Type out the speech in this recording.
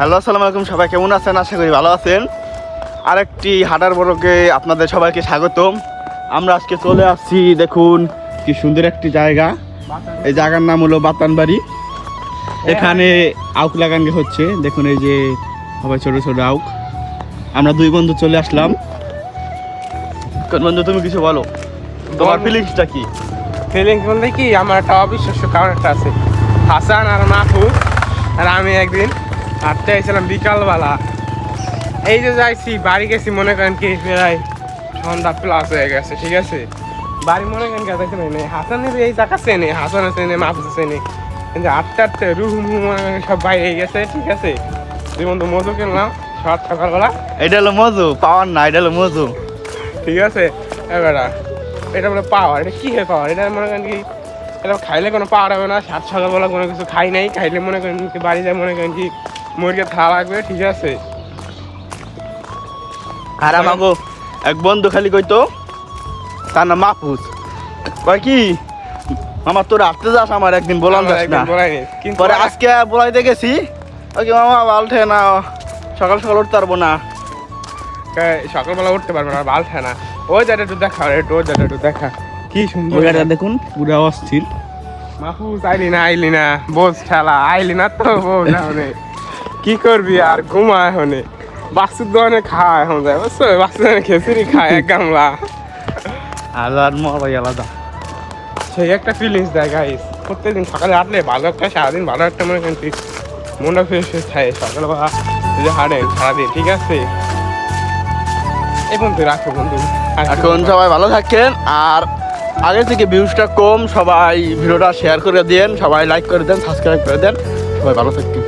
Hello আসসালামু আলাইকুম সবাই কেমন আছেন? আশা করি ভালো আছেন। আরেকটি হাটার বড়কে আপনাদের সবাইকে স্বাগতম। আমরা আজকে চলে আসছি দেখুন কি সুন্দর একটি জায়গা। এই জায়গার নাম হলো বাতানবাড়ি। এখানে আউক লাগানো হচ্ছে। দেখুন এই যে সবাই ছোট ছোট আউক। আমরা দুই বন্ধু চলে আসলাম। কোন বন্ধু তুমি কিছু বলো? তোমার ফিলিংসটা কি? ফিলিংস বলতে কি আমার একটা অবিশ্বাস্য কারণ একটা আছে। হাসান আর মাহফুজ আর আমি একদিন হাঁটতে আইছিলাম বিকালবেলা। এই যে যাইছি বাড়ি গেছি মনে করেন কি প্রায় সন্ধ্যা প্লাস হয়ে গেছে ঠিক আছে? বাড়ি মনে করেন কি দেখতে নেই। হাসানের এই জায়গা চেনে হাসানের চেনে মাহফুজ চেনে কিন্তু আটটা আটটা রুহু মনে করেন সব বাইরে গেছে ঠিক আছে? দুই বন্ধু মধু কিনলাম সব সকালবেলা এটা হলো মজু পাওয়ার না এটা হলো মজু। ঠিক আছে? এবারা এটা বলে পাওয়ার এটা কি হয় পাওয়ার? এটা মনে করেন কি এটা খাইলে কোনো পাওয়ার হবে না সাত সকালবেলা কোনো কিছু খাই নাই খাইলে মনে করেন কি বাড়ি যায় মনে করেন কি মুরগি থালা লাগবে ঠিক আছে? আর আমাকে এক বন্ধু খালি কইতো তার নাম মাহফুজ। কয় কি? মামা তোর আসতে যাস আমার একদিন আমার। কিন্তু পরে আজকে বলাইতে গেছি। ওই কি মামা বালঠে না সকাল সকাল উঠতে পারব না। সকালবেলা উঠতে পারবে না বাল খায় না। ওই জায়গাটা একটু দেখা একটু ওই জায়গাটা একটু দেখা। কি সুন্দর ওইটা দেখুন পুরো অস্থির। মাহফুজ আইলি না আইলি না বোঝ খেলা আইলি না তো বোঝ কি করবি আর ঘুমা এখন? বাসুর দোকানে খাওয়া এখন যায় বুঝছ? বাসুর দোকানে খেসুরি খায় এক গামলা। আলাদা মজাই আলাদা। সেই একটা ফিলিংস দেয় গাইস প্রত্যেকদিন সকালে হাঁটলে ভালো একটা সারাদিন ভালো একটা মনে করেন মনটা ফ্রেশ ফ্রেশ থাকে। সকালবেলা যদি হাঁটেন সারাদিন ঠিক আছে? এই বন্ধু রাখো বন্ধু। আর এখন সবাই ভালো থাকেন আর আগে থেকে ভিউজটা কম সবাই ভিডিওটা শেয়ার করে দেন সবাই লাইক করে দেন সাবস্ক্রাইব করে দেন সবাই ভালো থাকেন